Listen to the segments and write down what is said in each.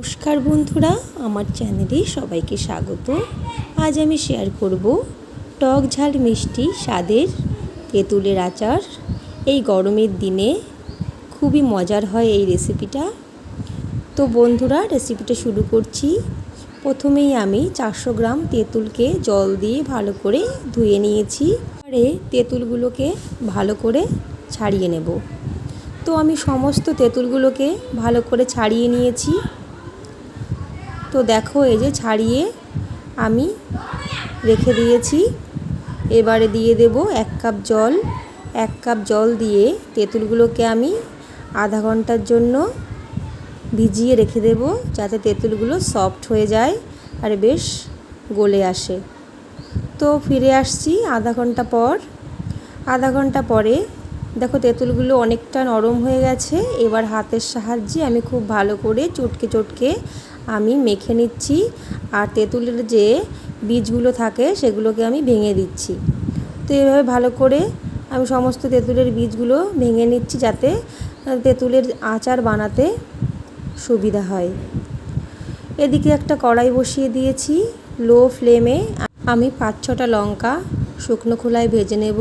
নমস্কার বন্ধুরা, আমার চ্যানেলে সবাইকে স্বাগত। আজ আমি শেয়ার করব টক ঝাল মিষ্টি স্বাদের তেঁতুলের আচার। এই গরমের দিনে খুবই মজার হয় এই রেসিপিটা তো বন্ধুরা রেসিপিটা শুরু করছি। প্রথমেই আমি চারশো গ্রাম তেঁতুলকে জল দিয়ে ভালো করে ধুয়ে নিয়েছি। পরে তেঁতুলগুলোকে ভালো করে ছাড়িয়ে নেব। তো আমি সমস্ত তেঁতুলগুলোকে ভালো করে ছাড়িয়ে নিয়েছি। তো দেখো, এই যে ছাড়িয়ে আমি রেখে দিয়েছি। এবারে দিয়ে দেব এক কাপ জল। এক কাপ জল দিয়ে তেঁতুলগুলোকে আমি আধা ঘণ্টার জন্য ভিজিয়ে রেখে দেব, যাতে তেঁতুলগুলো সফট হয়ে যায় আর বেশ গলে আসে। তো ফিরে আসছি আধা ঘণ্টা পর। আধা ঘণ্টা পরে দেখো, তেঁতুলগুলো অনেকটা নরম হয়ে গেছে। এবার হাতের সাহায্যে আমি খুব ভালো করে চটকে চটকে আমি মেখে নিচ্ছি আর তেঁতুলের যে বীজগুলো থাকে সেগুলোকে আমি ভেঙে দিচ্ছি। তো এভাবে ভালো করে আমি সমস্ত তেঁতুলের বীজগুলো ভেঙে নিচ্ছি যাতে তেঁতুলের আচার বানাতে সুবিধা হয়। এদিকে একটা কড়াই বসিয়ে দিয়েছি লো ফ্লেমে। আমি পাঁচ ছটা লঙ্কা শুকনো খোলায় ভেজে নেব।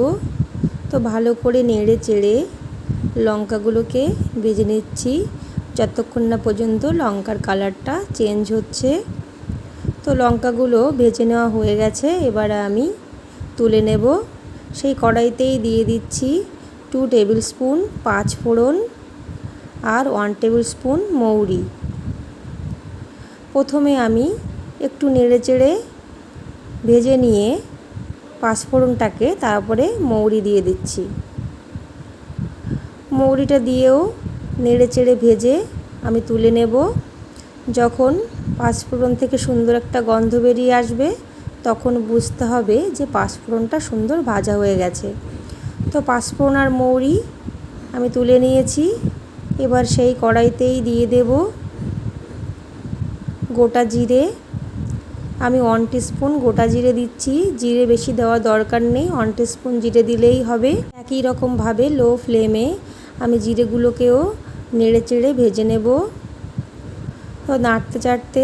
তো ভালো করে নেড়ে চেড়ে লঙ্কাগুলোকে ভেজে নিচ্ছি। যতক্ষণ না পর্যন্ত লঙ্কার কালারটা চেঞ্জ হচ্ছে। তো লঙ্কাগুলো ভেজে নেওয়া হয়ে গেছে, এবারে আমি তুলে নেব। সেই কড়াইতেই দিয়ে দিচ্ছি টু টেবিল স্পুন পাঁচ ফোড়ন আর ওয়ান টেবিল স্পুন মৌরি। প্রথমে আমি একটু নেড়ে চেড়ে ভেজে নিয়ে পাঁচফোড়নটাকে তারপরে মৌরি দিয়ে দিচ্ছি। মৌরিটা দিয়েও নেড়ে চেড়ে ভেজে আমি তুলে নেব। যখন পাঁচফোড়ন থেকে সুন্দর একটা গন্ধ বেরিয়ে আসবে, তখন বুঝতে হবে যে পাঁচফোড়নটা সুন্দর ভাজা হয়ে গেছে। তো পাঁচফোড়ন আর মৌরি আমি তুলে নিয়েছি। এবার সেই কড়াইতেই দিয়ে দেব গোটা জিরে। আমি ওয়ান স্পুন গোটা জিরে দিচ্ছি। জিরে বেশি দেওয়ার দরকার নেই ওয়ান স্পুন জিরে দিলেই হবে। একই রকমভাবে লো ফ্লেমে আমি জিরেগুলোকেও নেড়ে চেড়ে ভেজে নেব। তো নাড়তে চাড়তে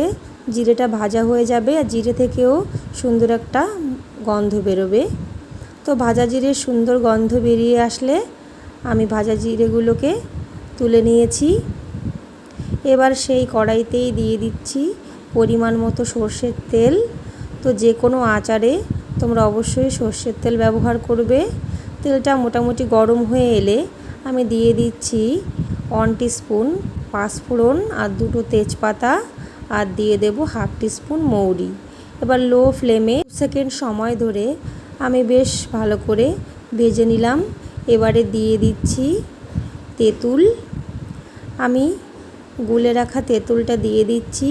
জিরেটা ভাজা হয়ে যাবে আর জিরে থেকেও সুন্দর একটা গন্ধ বেরোবে। তো ভাজা জিরের সুন্দর গন্ধ বেরিয়ে আসলে আমি ভাজা জিরেগুলোকে তুলে নিয়েছি। এবার সেই কড়াইতেই দিয়ে দিচ্ছি পরিমাণ মতো সর্ষের তেল। তো যে কোনো আচারে তোমরা অবশ্যই সর্ষের তেল ব্যবহার করবে। তেলটা মোটামুটি গরম হয়ে এলে আমি দিয়ে দিচ্ছি ওয়ান স্পুন পাঁচফোড়ন আর দুটো তেজপাতা আর দিয়ে দেব হাফ স্পুন মৌরি। এবার লো ফ্লেমে সেকেন্ড সময় ধরে আমি বেশ ভালো করে ভেজে নিলাম। এবারে দিয়ে দিচ্ছি তেঁতুল। আমি গুলে রাখা তেঁতুলটা দিয়ে দিচ্ছি।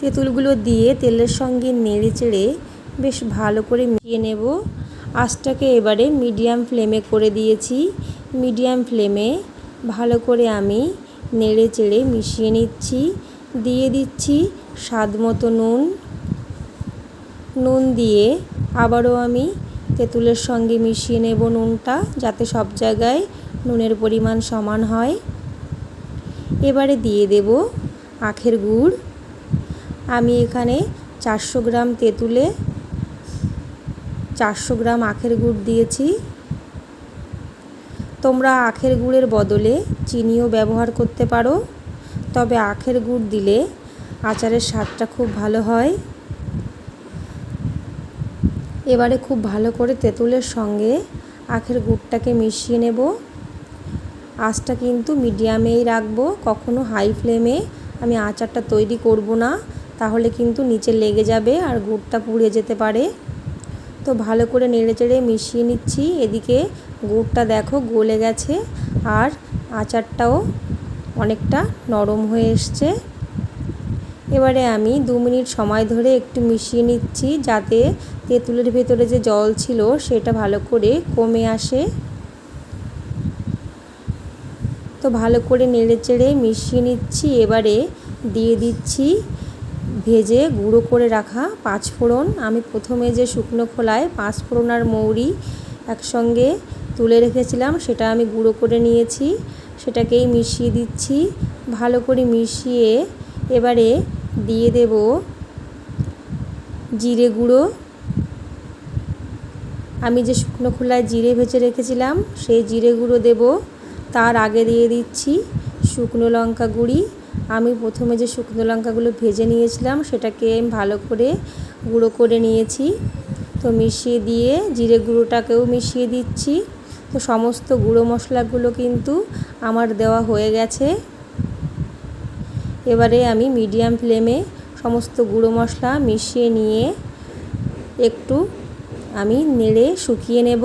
তেঁতুলগুলো দিয়ে তেলের সঙ্গে নেড়ে চেড়ে বেশ ভালো করে মিশিয়ে নেব। আঁচটাকে এবারে মিডিয়াম ফ্লেমে করে দিয়েছি। মিডিয়াম ফ্লেমে ভালো করে আমি নেড়ে চেড়ে মিশিয়ে নিচ্ছি। দিয়ে দিচ্ছি স্বাদ মতো নুন। নুন দিয়ে আবারও আমি তেঁতুলের সঙ্গে মিশিয়ে নেব নুনটা যাতে সব জায়গায় নুনের পরিমাণ সমান হয়। এবারে দিয়ে দেব আখের গুড়। আমি এখানে চারশো গ্রাম তেঁতুলে চারশো গ্রাম আখের গুড় দিয়েছি। তোমরা আখের গুড়ের বদলে চিনিও ব্যবহার করতে পারো। তবে আখের গুড় দিলে আচারের স্বাদটা খুব ভালো হয়। এবারে খুব ভালো করে তেঁতুলের সঙ্গে আখের গুড়টাকে মিশিয়ে নেব। আঁচটা কিন্তু মিডিয়ামেই রাখব, কখনো হাই ফ্লেমে। আমি আচারটা তৈরি করব না, তাহলে কিন্তু নিচে লেগে যাবে আর গুড়টা পুড়ে যেতে পারে। তো ভালো করে নেড়ে চেড়ে মিশিয়ে নিচ্ছি। এদিকে গুড়টা দেখো গলে গেছে আর আচারটাও অনেকটা নরম হয়ে এসছে। এবারে আমি দু মিনিট সময় ধরে একটু মিশিয়ে নিচ্ছি যাতে তেঁতুলের ভেতরে যে জল ছিল সেটা ভালো করে কমে আসে। তো ভালো করে নেড়ে চেড়ে মিশিয়ে নিচ্ছি। এবারে দিয়ে দিচ্ছি ভেজে গুঁড়ো করে রাখা পাঁচফোড়ন আমি প্রথমে যে শুকনো খোলায় পাঁচফোড়ন আর মৌরি একসঙ্গে তুলে রেখেছিলাম, সেটা আমি গুঁড়ো করে নিয়েছি। সেটাকেই মিশিয়ে দিচ্ছি। ভালো করে মিশিয়ে এবারে দিয়ে দেব জিরে গুঁড়ো। আমি যে শুকনো খোলায় জিরে ভেজে রেখেছিলাম, সেই জিরে গুঁড়ো দেব। তার আগে দিয়ে দিচ্ছি শুকনো লঙ্কা গুঁড়ি। আমি প্রথমে যে শুকনো লঙ্কাগুলো ভেজে নিয়েছিলাম, সেটাকে ভালো করে গুঁড়ো করে নিয়েছি। তো মিশিয়ে দিয়ে জিরে গুঁড়োটাকেও মিশিয়ে দিচ্ছি। তো সমস্ত গুঁড়ো মশলাগুলো কিন্তু আমার দেওয়া হয়ে গেছে। এবারে আমি মিডিয়াম ফ্লেমে সমস্ত গুঁড়ো মশলা মিশিয়ে নিয়ে একটু আমি নেড়ে শুকিয়ে নেব,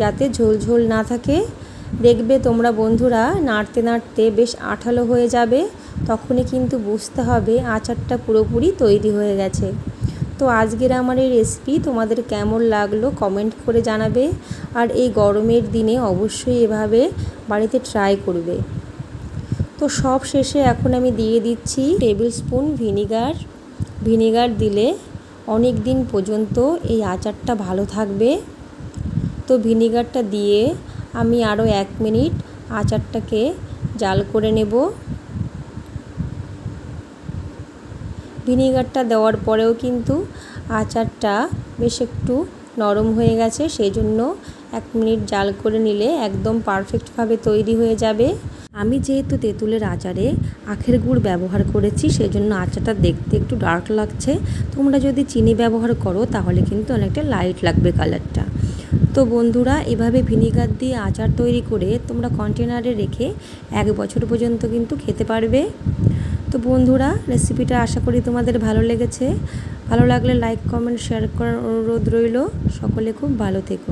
যাতে ঝোল ঝোল না থাকে। দেখবে তোমরা বন্ধুরা, নাড়তে নাড়তে বেশ আঠালো হয়ে যাবে। তখনই কিন্তু বুঝতে হবে আচারটা পুরোপুরি তৈরি হয়ে গেছে। তো আজকের আমার এই রেসিপি তোমাদের কেমন লাগল কমেন্ট করে জানাবে। আর এই গরমের দিনে অবশ্যই এভাবে বাড়িতে ট্রাই করবে। তো সব শেষে এখন আমি দিয়ে দিচ্ছি টেবিল স্পুন ভিনিগার ভিনিগার দিলে অনেক দিন পর্যন্ত এই আচারটা ভালো থাকবে। তো ভিনিগারটা দিয়ে আমি আরও এক মিনিট আচারটাকে জাল করে নেব। ভিনিগারটা দেওয়ার পরেও কিন্তু আচারটা বেশ একটু নরম হয়ে গেছে, সেই জন্য এক মিনিট জাল করে নিলে একদম পারফেক্টভাবে তৈরি হয়ে যাবে। আমি যেহেতু তেঁতুলের আচারে আখের গুড় ব্যবহার করেছি, সেই জন্য আচারটা দেখতে একটু ডার্ক লাগছে। তোমরা যদি চিনি ব্যবহার করো, তাহলে কিন্তু অনেকটা লাইট লাগবে কালারটা তো বন্ধুরা, এভাবে ভিনিগার দিয়ে আচার তৈরি করে তোমরা কন্টেনারে রেখে এক বছর পর্যন্ত কিন্তু খেতে পারবে। তো বন্ধুরা রেসিপিটা আশা করি তোমাদের ভালো লেগেছে। ভালো লাগলে লাইক কমেন্ট শেয়ার করার অনুরোধ রইল। সকলে খুব ভালো থেকো।